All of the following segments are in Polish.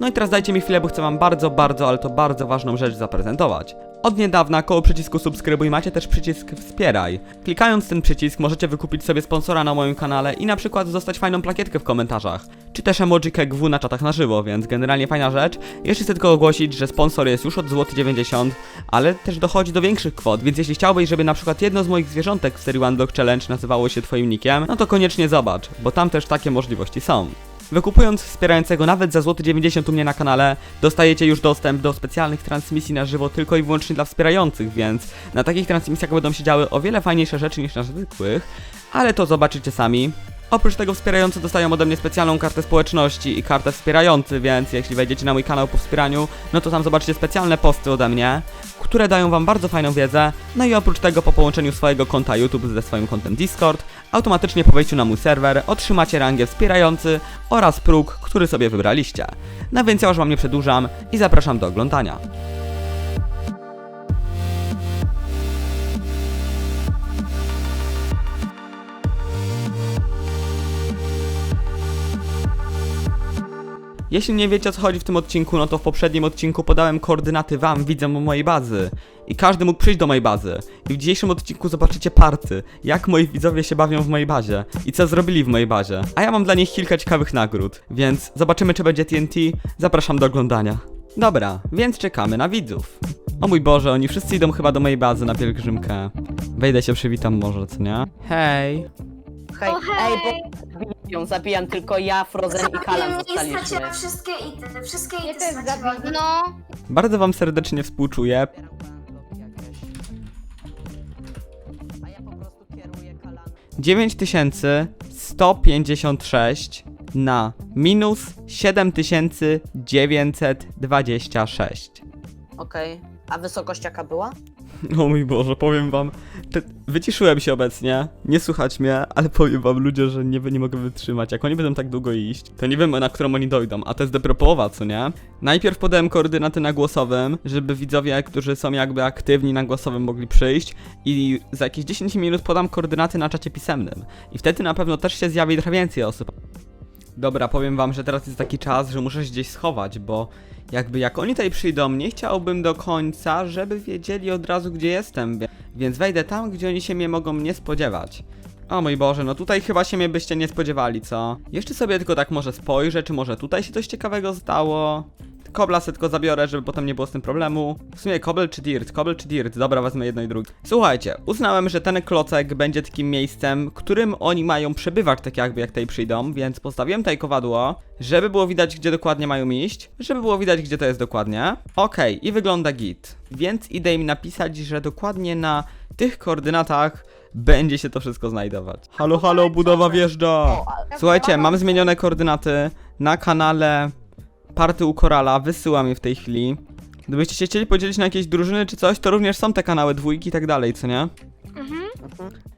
No i teraz dajcie mi chwilę, bo chcę wam bardzo, bardzo, ale to bardzo ważną rzecz zaprezentować. Od niedawna koło przycisku subskrybuj macie też przycisk wspieraj. Klikając ten przycisk możecie wykupić sobie sponsora na moim kanale i na przykład dostać fajną plakietkę w komentarzach. Czy też emoji GW na czatach na żywo, więc generalnie fajna rzecz. Jeszcze chcę tylko ogłosić, że sponsor jest już od złoty 90, ale też dochodzi do większych kwot, więc jeśli chciałbyś, żeby na przykład jedno z moich zwierzątek w serii One Block Challenge nazywało się twoim nickiem, no to koniecznie zobacz, bo tam też takie możliwości są. Wykupując wspierającego nawet za złoty 90 u mnie na kanale, dostajecie już dostęp do specjalnych transmisji na żywo tylko i wyłącznie dla wspierających, więc na takich transmisjach będą się działy o wiele fajniejsze rzeczy niż na zwykłych, ale to zobaczycie sami. Oprócz tego wspierający dostają ode mnie specjalną kartę społeczności i kartę wspierający, więc jeśli wejdziecie na mój kanał po wspieraniu, no to tam zobaczycie specjalne posty ode mnie, które dają wam bardzo fajną wiedzę. No i oprócz tego po połączeniu swojego konta YouTube ze swoim kontem Discord, automatycznie po wejściu na mój serwer otrzymacie rangę wspierający oraz próg, który sobie wybraliście. No więc ja już wam nie przedłużam i zapraszam do oglądania. Jeśli nie wiecie o co chodzi w tym odcinku, no to w poprzednim odcinku podałem koordynaty wam, widzom mojej bazy. I każdy mógł przyjść do mojej bazy. I w dzisiejszym odcinku zobaczycie party, jak moi widzowie się bawią w mojej bazie i co zrobili w mojej bazie. A ja mam dla nich kilka ciekawych nagród, więc zobaczymy czy będzie TNT. Zapraszam do oglądania. Dobra, więc czekamy na widzów. O mój Boże, oni wszyscy idą chyba do mojej bazy na pielgrzymkę. Wejdę się przywitam może, co nie? Hej. Hej, O, hej. ej, bo ją zabijam tylko ja, Frozen i Kalan I zostaliśmy. straciłam wszystkie ity, wszystkie ity też straciłam. zabiję. No, Bardzo wam serdecznie współczuję. A ja po prostu kieruję Kalan. 9156 na minus 7926. Okej. A wysokość jaka była? O mój Boże, powiem wam, wyciszyłem się obecnie, nie słuchać mnie, ale powiem wam ludzie, że nie, nie mogę wytrzymać. Jak oni będą tak długo iść, to nie wiem na którą oni dojdą, a to jest dopiero połowa, co nie? Najpierw podałem koordynaty na głosowym, żeby widzowie, którzy są jakby aktywni na głosowym mogli przyjść i za jakieś 10 minut podam koordynaty na czacie pisemnym. I wtedy na pewno też się zjawi trochę więcej osób. Dobra, powiem wam, że teraz jest taki czas, że muszę się gdzieś schować, bo jakby jak oni tutaj przyjdą, nie chciałbym do końca, żeby wiedzieli od razu gdzie jestem, więc wejdę tam, gdzie oni się mnie mogą nie spodziewać. O mój Boże, no tutaj chyba się mnie byście nie spodziewali, co? Jeszcze sobie tylko tak może spojrzę, czy może tutaj się coś ciekawego stało. Kobla sobie tylko zabiorę, żeby potem nie było z tym problemu. W sumie kobel czy dirt? Kobel czy dirt? Dobra, wezmę jedno i drugie. Słuchajcie, uznałem, że ten klocek będzie takim miejscem, którym oni mają przebywać tak jakby jak tutaj przyjdą, więc postawiłem tutaj kowadło, żeby było widać gdzie dokładnie mają iść, żeby było widać gdzie to jest dokładnie. Okej, i wygląda git. Więc idę im napisać, że dokładnie na tych koordynatach będzie się to wszystko znajdować. Halo, halo, budowa wjeżdża! Słuchajcie, mam zmienione koordynaty na kanale Party u Korala, wysyłam je w tej chwili. Gdybyście się chcieli podzielić na jakieś drużyny czy coś, to również są te kanały dwójki i tak dalej, co nie? Mhm.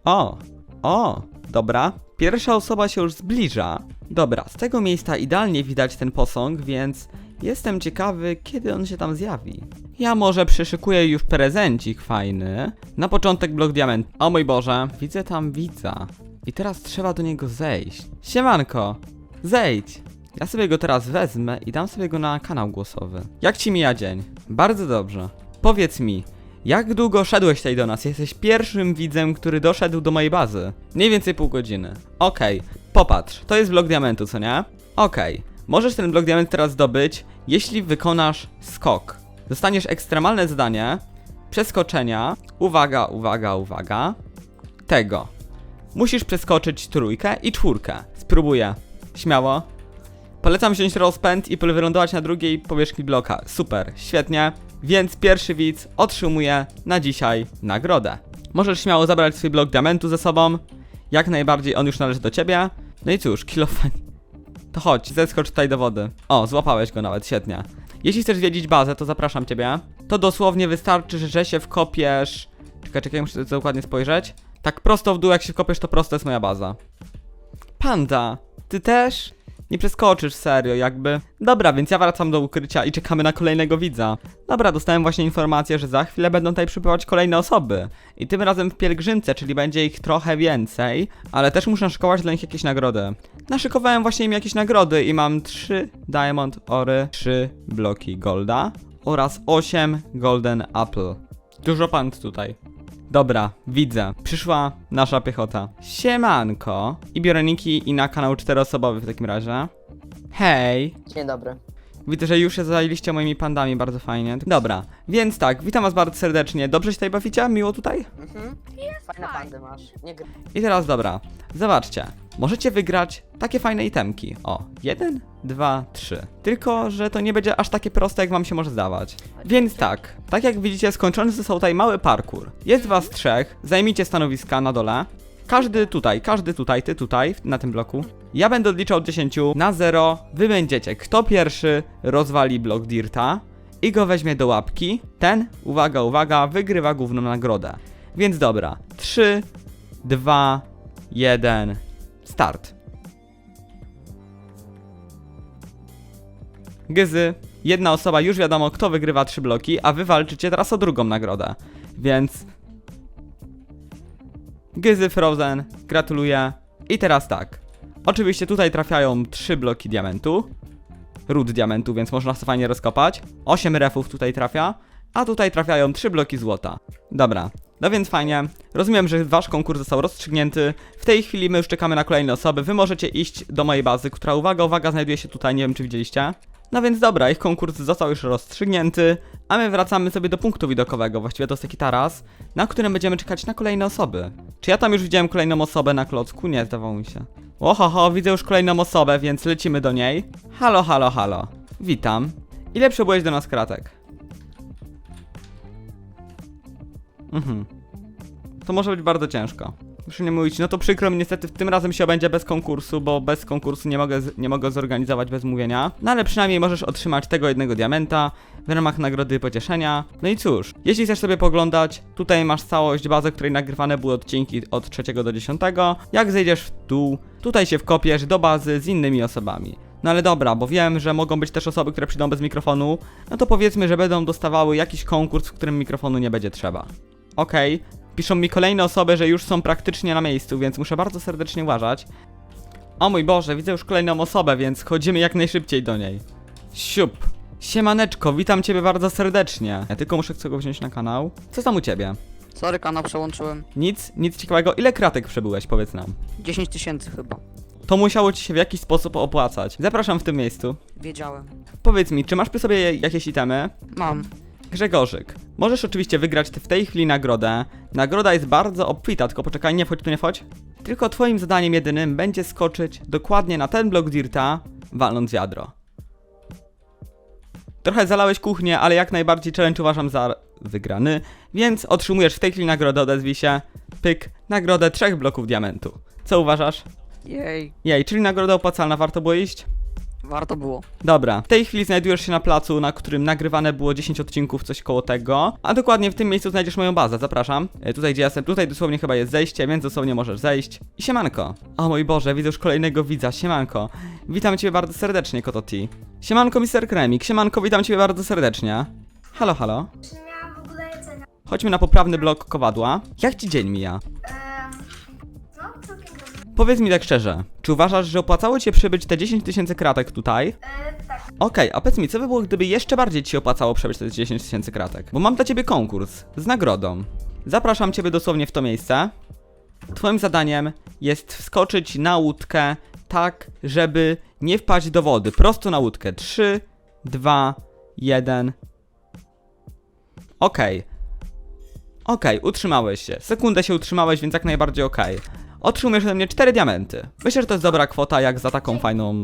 O, o, dobra. Pierwsza osoba się już zbliża. Dobra, z tego miejsca idealnie widać ten posąg, więc jestem ciekawy, kiedy on się tam zjawi. Ja może przyszykuję już prezencik fajny. Na początek blok diament. O mój Boże, widzę tam widza. I teraz trzeba do niego zejść. Siemanko, zejdź. Ja sobie go teraz wezmę i dam sobie go na kanał głosowy. Jak ci mija dzień? Bardzo dobrze. Powiedz mi, jak długo szedłeś tutaj do nas? Jesteś pierwszym widzem, który doszedł do mojej bazy. Mniej więcej pół godziny. Okej, popatrz, to jest blok diamentu, co nie? Okej, możesz ten blok diament teraz zdobyć, jeśli wykonasz skok. Dostaniesz ekstremalne zadanie przeskoczenia. Uwaga, uwaga, uwaga. Tego. Musisz przeskoczyć trójkę i czwórkę. Spróbuję. Śmiało. Polecam wziąć rozpęd i wylądować na drugiej powierzchni bloka. Super, świetnie. Więc pierwszy widz otrzymuje na dzisiaj nagrodę. Możesz śmiało zabrać swój blok diamentu ze sobą. Jak najbardziej on już należy do ciebie. No i cóż, kilofen. To chodź, zeskocz tutaj do wody. O, złapałeś go nawet, świetnie. Jeśli chcesz wiedzieć bazę, to zapraszam ciebie. To dosłownie wystarczy, że się wkopiesz. Czekaj, czekaj, muszę to dokładnie spojrzeć. Tak prosto w dół, jak się wkopiesz, to prosto jest moja baza. Panda, ty też? Nie przeskoczysz serio, jakby. Dobra, więc ja wracam do ukrycia i czekamy na kolejnego widza. Dobra, dostałem właśnie informację, że za chwilę będą tutaj przybywać kolejne osoby. I tym razem w pielgrzymce, czyli będzie ich trochę więcej, ale też muszę szykować dla nich jakieś nagrody. Naszykowałem właśnie im jakieś nagrody i mam 3 Diamond Ory, 3 bloki Golda oraz 8 Golden Apple. Dużo pant tutaj. Dobra, widzę. Przyszła nasza piechota. Siemanko. I biorę Niki i na kanał czteroosobowy w takim razie. Hej. Dzień dobry. Widzę, że już się zajęliście moimi pandami, bardzo fajnie. Dobra, więc tak, witam was bardzo serdecznie. Dobrze się tutaj bawicie? Miło tutaj? Mhm. Fajne pandy masz. Nie gry. I teraz dobra, zobaczcie. Możecie wygrać takie fajne itemki. O, jeden, dwa, trzy. Tylko, że to nie będzie aż takie proste, jak wam się może zdawać. Więc tak, tak jak widzicie, skończony został tutaj mały parkour. Jest was trzech, zajmijcie stanowiska na dole. Każdy tutaj, każdy tutaj, ty tutaj, na tym bloku. Ja będę odliczał od 10 na 0. Wy będziecie, kto pierwszy rozwali blok Dirta i go weźmie do łapki, ten, uwaga, uwaga, wygrywa główną nagrodę. Więc dobra, 3, 2, 1, start. Gyzy, jedna osoba, już wiadomo kto wygrywa trzy bloki, a wy walczycie teraz o drugą nagrodę. Więc... Gyzy Frozen, gratuluję. I teraz tak. Oczywiście tutaj trafiają trzy bloki diamentu. Ród diamentu, więc można sobie fajnie rozkopać. 8 refów tutaj trafia, a tutaj trafiają trzy bloki złota. Dobra, no więc fajnie. Rozumiem, że wasz konkurs został rozstrzygnięty. W tej chwili my już czekamy na kolejne osoby. Wy możecie iść do mojej bazy, która uwaga, uwaga, znajduje się tutaj, nie wiem czy widzieliście. No więc dobra, ich konkurs został już rozstrzygnięty, a my wracamy sobie do punktu widokowego, właściwie to jest taki taras, na którym będziemy czekać na kolejne osoby. Czy ja tam już widziałem kolejną osobę na klocku? Nie, zdawało mi się. Ohoho, widzę już kolejną osobę, więc lecimy do niej. Halo, halo, halo. Witam. Ile przybyłeś do nas kratek? Mhm. To może być bardzo ciężko. Muszę nie mówić, no to przykro mi niestety tym razem się będzie bez konkursu, bo bez konkursu nie mogę, z, nie mogę zorganizować bez mówienia. No ale przynajmniej możesz otrzymać tego jednego diamenta w ramach nagrody pocieszenia. No i cóż, jeśli chcesz sobie poglądać, tutaj masz całość bazy, której nagrywane były odcinki od 3 do 10. Jak zejdziesz w dół, tutaj się wkopiesz do bazy z innymi osobami. No ale dobra, bo wiem, że mogą być też osoby, które przyjdą bez mikrofonu, no to powiedzmy, że będą dostawały jakiś konkurs, w którym mikrofonu nie będzie trzeba. Okej, piszą mi kolejne osoby, że już są praktycznie na miejscu, więc muszę bardzo serdecznie uważać. O mój Boże, widzę już kolejną osobę, więc chodzimy jak najszybciej do niej. Siup. Siemaneczko, witam ciebie bardzo serdecznie. Ja tylko muszę go wziąć na kanał. Co tam u ciebie? Sorry, kanał przełączyłem. Nic, nic ciekawego. Ile kratek przebyłeś, powiedz nam. 10 tysięcy chyba. To musiało ci się w jakiś sposób opłacać. Zapraszam w tym miejscu. Wiedziałem. Powiedz mi, czy masz przy sobie jakieś itemy? Mam. Grzegorzyk, możesz oczywiście wygrać w tej chwili nagrodę. Nagroda jest bardzo obfita, tylko poczekaj, nie wchodź tu, nie wchodź. Tylko twoim zadaniem jedynym będzie skoczyć dokładnie na ten blok Dirta, walnąc wiadro. Trochę zalałeś kuchnię, ale jak najbardziej challenge uważam za wygrany, więc otrzymujesz w tej chwili nagrodę, odezwij się, pyk, nagrodę trzech bloków diamentu. Co uważasz? Jej. Jej, czyli nagroda opłacalna, warto było iść? Warto było. Dobra, w tej chwili znajdujesz się na placu, na którym nagrywane było 10 odcinków, coś koło tego. A dokładnie w tym miejscu znajdziesz moją bazę, zapraszam. E, tutaj gdzie ja jestem, tutaj dosłownie chyba jest zejście, więc dosłownie możesz zejść. I siemanko. O mój Boże, widzę już kolejnego widza, siemanko. Witam ciebie bardzo serdecznie, Kototi. Siemanko, Mr. Kremik, siemanko, witam ciebie bardzo serdecznie. Halo, halo. Czy nie miałam w ogóle jedzenia? Chodźmy na poprawny blok kowadła. Jak ci dzień mija? Powiedz mi tak szczerze, czy uważasz, że opłacało ci się przybyć te 10 tysięcy kratek tutaj? E, tak. Okej, a powiedz mi, co by było, gdyby jeszcze bardziej ci się opłacało przebyć te 10 tysięcy kratek? Bo mam dla ciebie konkurs z nagrodą. Zapraszam ciebie dosłownie w to miejsce. Twoim zadaniem jest wskoczyć na łódkę tak, żeby nie wpaść do wody. Prosto na łódkę. 3, 2, 1. Okej. Okej, utrzymałeś się. Sekundę się utrzymałeś, więc jak najbardziej okej. Otrzymujesz ode mnie 4 diamenty. Myślę, że to jest dobra kwota jak za taką fajną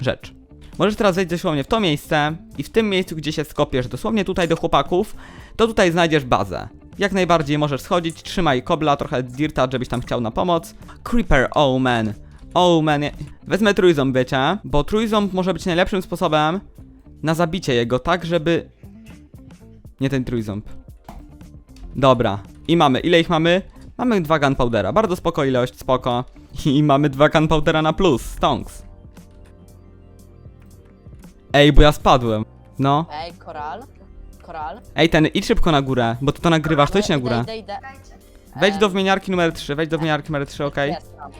rzecz. Możesz teraz wejść dosłownie w to miejsce i w tym miejscu, gdzie się skopiesz, dosłownie tutaj do chłopaków, to tutaj znajdziesz bazę. Jak najbardziej możesz schodzić, trzymaj kobla, trochę dirta, żebyś tam chciał na pomoc. Creeper, oh man. Oh man, wezmę trójząb, wiecie, bo trójząb może być najlepszym sposobem na zabicie jego, tak żeby... Nie ten trójząb. Dobra, i mamy, ile ich mamy? Mamy dwa gunpowdera, bardzo spoko ilość, spoko. I mamy dwa gunpowdera na plus, stonks. Ej, bo ja spadłem. No. Ej, koral. Koral. Ej, ten, idź szybko na górę, bo ty to nagrywasz, to idź na górę. Idę, idę. Czekajcie. Wejdź do wymieniarki numer 3, wejdź do wymieniarki numer 3, okej? Jest tam.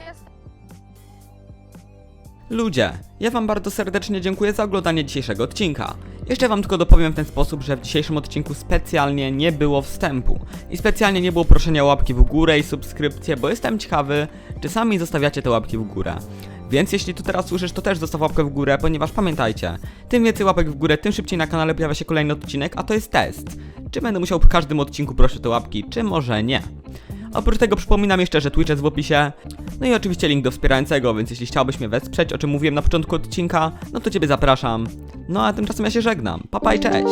Ludzie, ja wam bardzo serdecznie dziękuję za oglądanie dzisiejszego odcinka. Jeszcze wam tylko dopowiem w ten sposób, że w dzisiejszym odcinku specjalnie nie było wstępu. I specjalnie nie było proszenia o łapki w górę i subskrypcję, bo jestem ciekawy, czy sami zostawiacie te łapki w górę. Więc jeśli tu teraz słyszysz, to też zostaw łapkę w górę, ponieważ pamiętajcie, tym więcej łapek w górę, tym szybciej na kanale pojawia się kolejny odcinek, a to jest test. Czy będę musiał w każdym odcinku prosić te łapki, czy może nie. Oprócz tego przypominam jeszcze, że Twitch jest w opisie. No i oczywiście link do wspierającego, więc jeśli chciałbyś mnie wesprzeć, o czym mówiłem na początku odcinka, no to Ciebie zapraszam. No a tymczasem ja się żegnam. Papa i cześć!